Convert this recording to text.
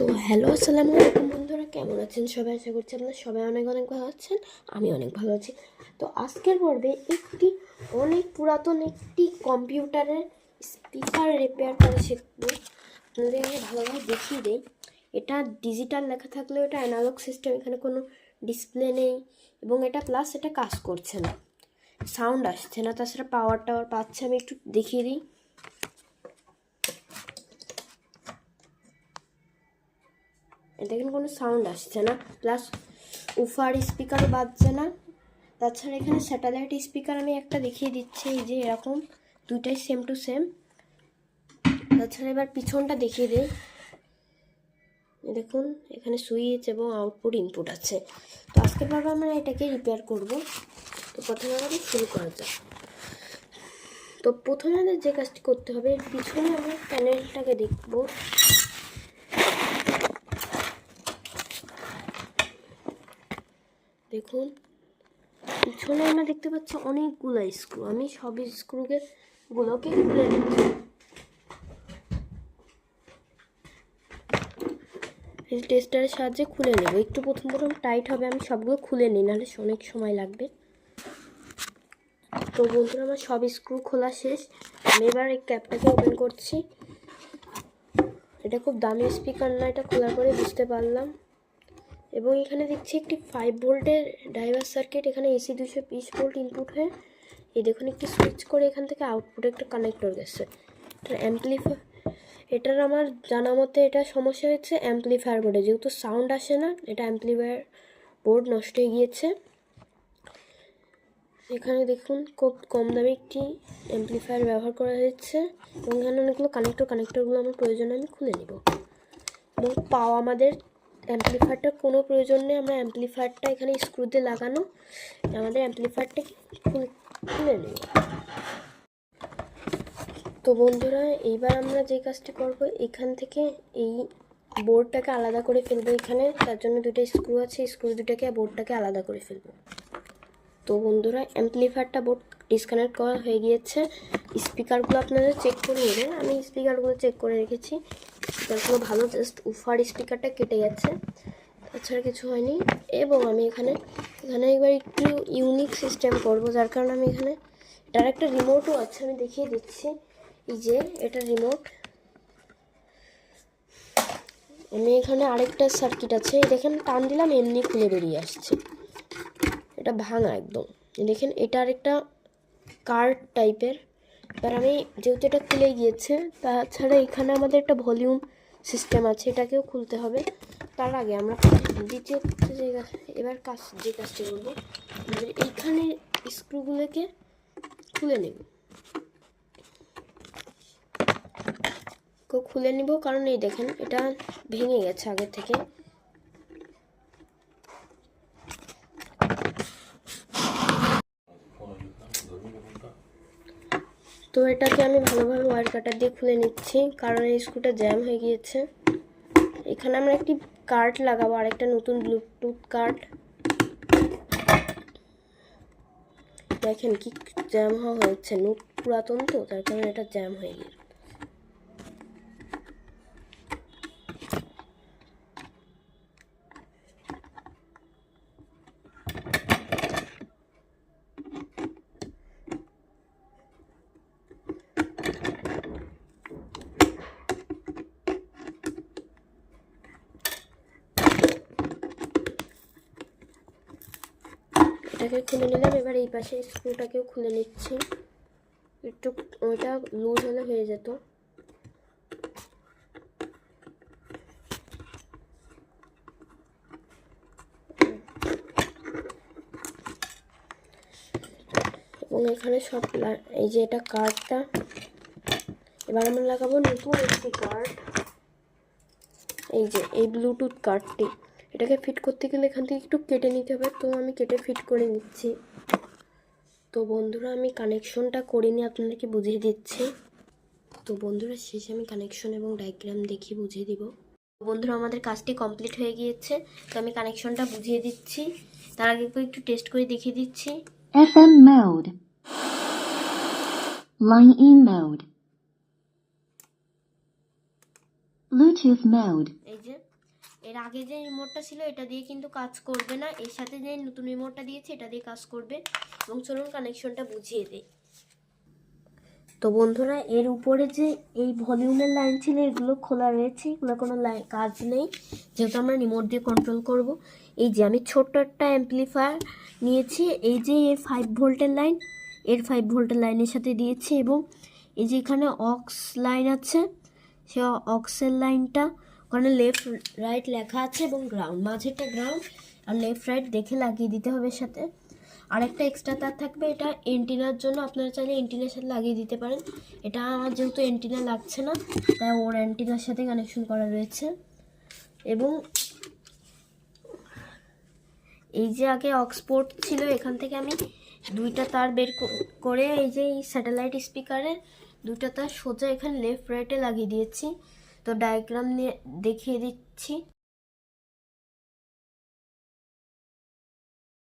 তো হ্যালো আসসালামু আলাইকুম বন্ধুরা, কেমন আছেন সবাই? আশা করছি আপনারা সবাই অনেক অনেক ভালো আছেন, আমি অনেক ভালো আছি। তো আজকের পর্বে একটি অনেক পুরাতন একটি কম্পিউটারের স্পিকার রিপেয়ার করা শিখব। আপনাদের আমি ভালোভাবে দেখিয়ে দিই। এটা ডিজিটাল লেখা থাকলেও এটা অ্যানালগ সিস্টেম এখানে কোনো ডিসপ্লে নেই এবং এটা প্লাস এটা কাজ করছে না। সাউন্ড আসছে না, তাছাড়া পাওয়ার টাওয়ার পাচ্ছে, আমি একটু দেখিয়ে দিই। দেখেন কোনো সাউন্ড আসছে না। প্লাস উফার স্পিকারও বাজছে না। তাছাড়া এখানে স্যাটেলাইট স্পিকার আমি একটা দেখিয়ে দিচ্ছি, এই যে এরকম, দুইটাই সেম টু সেম তাছাড়া এবার পিছনটা দেখিয়ে দিই। দেখুন, এখানে সুইচ এবং আউটপুট ইনপুট আছে। তো আজকে পর্বে আমরা এটাকে রিপেয়ার করব। তো প্রথমে আমাদের শুরু করা যাক। তো প্রথমে আমাদের যে কাজটি করতে হবে পিছনে আমরা প্যানেলটাকে দেখব। দেখুন। পিছনে আমরা দেখতে পাচ্ছি অনেকগুলো স্ক্রু। আমি সব স্ক্রুকে গুলোকে খুলে নিচ্ছি। এই টেস্টারের সাহায্যে খুলে নেব। একটু প্রথম প্রথম টাইট হবে, আমি সবগুলো খুলে নিই, নাহলে অনেক সময় লাগবে। তো বন্ধুরা, আমার সব স্ক্রু খোলা শেষ। আমি এবার এই ক্যাপটাকে ওপেন করছি। এটা খুব দামি স্পিকার না, এটা খোলার পরে বুঝতে পারলাম। এবং এখানে দেখছি একটি ফাইভ ভোল্টের ড্রাইভার সার্কিট এখানে এসি দুশো বিশ ভোল্ট ইনপুট হয়ে, এই দেখুন একটি সুইচ করে এখান থেকে আউটপুটে একটা কানেক্টর গেছে। এটার অ্যাম্পলিফায়ার এটার আমার জানা মতে এটা সমস্যা হয়েছে অ্যাম্পলিফায়ার বোর্ডে যেহেতু সাউন্ড আসে না, এটা অ্যাম্পলিফায়ার বোর্ড নষ্ট হয়ে গিয়েছে। এখানে দেখুন খুব কম দামে একটি অ্যাম্পলিফায়ার ব্যবহার করা হয়েছে এবং এখানে অনেকগুলো কানেক্টর কানেক্টরগুলো আমার প্রয়োজনে আমি খুলে নিব। এবং পাওয়া আমাদের অ্যাম্পলিফায়ারটার কোনো প্রয়োজন নেই। আমরা অ্যাম্পলিফায়ারটা এখানে স্ক্রু দিয়ে লাগানো। আমাদের অ্যাম্পলিফায়ারটা খুলে নেব। তো বন্ধুরা, এইবার আমরা যে কাজটি করব, এখান থেকে এই বোর্ডটাকে আলাদা করে ফেলব এখানে। তার জন্য দুটো স্ক্রু আছে স্ক্রু দুটাকে বোর্ডটাকে আলাদা করে ফেলব। তো বন্ধুরা, অ্যাম্পলিফায়ারটা বোর্ড ডিসকানেক্ট করা হয়ে গিয়েছে। স্পিকারগুলো আপনারা চেক করে নেবেন। আমি স্পিকারগুলো চেক করে রেখেছি। স্পিকারগুলো ভালো জাস্ট উফার স্পিকারটা কেটে গেছে। তাছাড়া কিছু হয়নি। এবং আমি এখানে এখানে একবার একটু ইউনিক সিস্টেম করব, যার কারণে আমি এখানে, এটার একটা রিমোটও আছে, আমি দেখিয়ে দিচ্ছি। এই যে, এটা রিমোট আমি এখানে আরেকটা সার্কিট আছে। দেখেন, টান দিলাম, এমনি খুলে বেরিয়ে আসছে। এটা ভাঙা একদম। দেখেন, এটা আরেকটা কার্ড টাইপের। এবার আমি যেহেতু এটা খুলে গিয়েছে, তাছাড়া এখানে আমাদের একটা ভলিউম সিস্টেম আছে, এটাকেও খুলতে হবে। তার আগে আমরা দ্বিতীয় যে এবার কাজ, যে কাজটি করব, আমাদের এইখানে স্ক্রুগুলোকে খুলে নেব। খুলে নিব, কারণ এই দেখেন, এটা ভেঙে গেছে আগে থেকে। তো এটাকে আমি ভালোভাবে ওয়ার কাটার দিয়ে খুলে নিচ্ছি, কারণ এই স্ক্রুটা জ্যাম হয়ে গিয়েছে। এখানে আমরা একটি কার্ড লাগাবো আর একটা নতুন ব্লুটুথ কার্ড দেখেন কি জ্যাম হওয়া হয়েছে নোট পুরাতন তো, তার কারণে এটা জ্যাম হয়ে গিয়েছে। এটাকে খুলে নিলাম, এবার এই পাশে স্ক্রুটাকেও খুলে নিচ্ছি। একটু ওইটা লুজ হলে হয়ে যেত। এবং এখানে সব এই যে এটা কার্ডটা এবার আমরা লাগাবো নতুন একটি কার্ড এই যে, এই ব্লুটুথ কার্ডটি এটাকে ফিট করতে গেলে এখান থেকে একটু কেটে নিতে হবে। তো আমি কেটে ফিট করে নিচ্ছি। তো বন্ধুরা আমি কানেকশনটা করে নিয়ে আপনাদেরকে বুঝিয়ে দিচ্ছি। তো বন্ধুরা শেষে আমি কানেকশন এবং ডায়াগ্রাম দেখিয়ে বুঝিয়ে দিব। বন্ধুরা আমাদের কাজটি কমপ্লিট হয়ে গিয়েছে। তো আমি কানেকশনটা বুঝিয়ে দিচ্ছি। তার আগে একটু টেস্ট করে দেখিয়ে দিচ্ছি। FM mode. Line in mode. Bluetooth mode. এই যে। এর আগে যে রিমোটটা ছিল, এটা দিয়ে কিন্তু কাজ করবে না। এর সাথে যে নতুন রিমোটটা দিয়েছে, এটা দিয়ে কাজ করবে। এবং চলুন কানেকশনটা বুঝিয়ে দিই। তো বন্ধুরা, এর উপরে যে এই ভলিউমের লাইন ছিল, এগুলো খোলা রয়েছে। এগুলো কোনো কাজ নেই। যেহেতু আমরা রিমোট দিয়ে কন্ট্রোল করব। এই যে আমি ছোট্ট একটা অ্যাম্পলিফায়ার নিয়েছি। এই যে এর ফাইভ ভোল্টের লাইন এর ফাইভ ভোল্টের লাইনের সাথে দিয়েছি। এবং এই যে এখানে অক্স লাইন আছে, সে অক্সের লাইনটা ওখানে লেফট রাইট লেখা আছে এবং গ্রাউন্ড মাঝেরটা গ্রাউন্ড আর লেফট রাইট দেখে লাগিয়ে দিতে হবে সাথে। আর একটা এক্সট্রা তার থাকবে, এটা এন্টিনার জন্য আপনারা চাইলে এন্টিনার সাথে লাগিয়ে দিতে পারেন। এটা আমার যেহেতু এন্টিনা লাগছে না, তাই ওর অ্যান্টিনার সাথে কানেকশন করা রয়েছে। এবং এই যে আগে অক্সপোর্ট ছিল, এখান থেকে আমি দুইটা তার বের করে এই যে এই স্যাটেলাইট স্পিকারের দুইটা তার সোজা এখানে লেফট রাইটে লাগিয়ে দিয়েছি। তো ডায়াগ্রাম দেখিয়ে দিচ্ছি।